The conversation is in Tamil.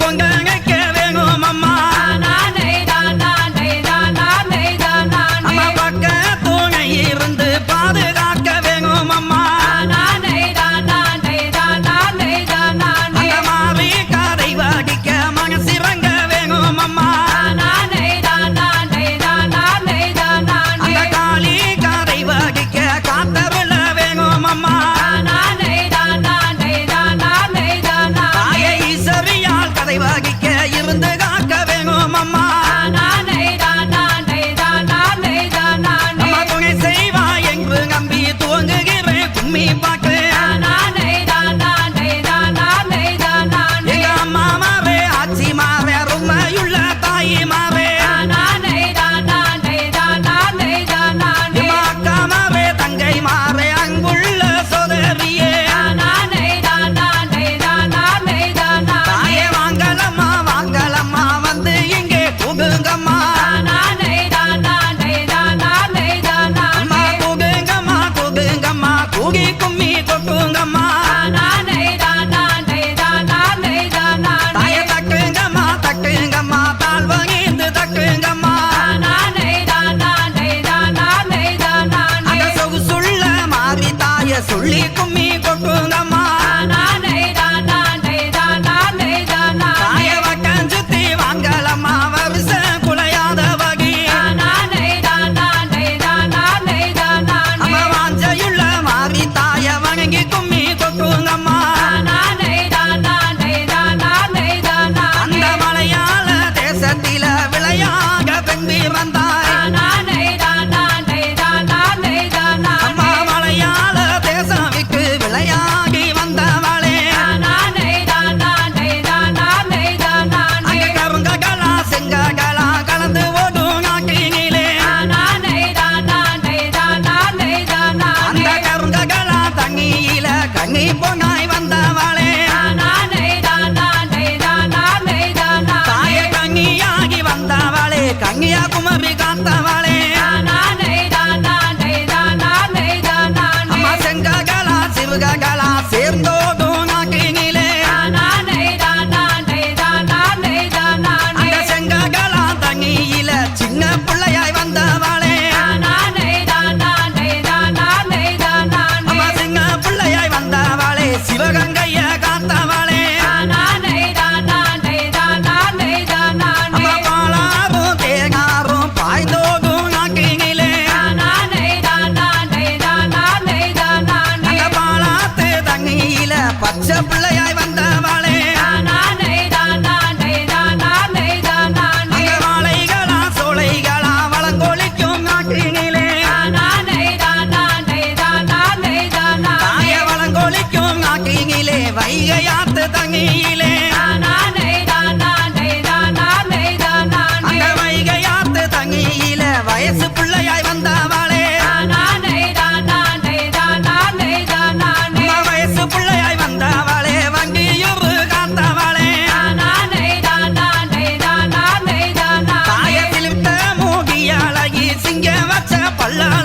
போங்க சொல்லி கும்மி கொட்டுங்கம்மா Tangi bong வந்தாய் வந்தாய். சிங்க வச்ச பல்லான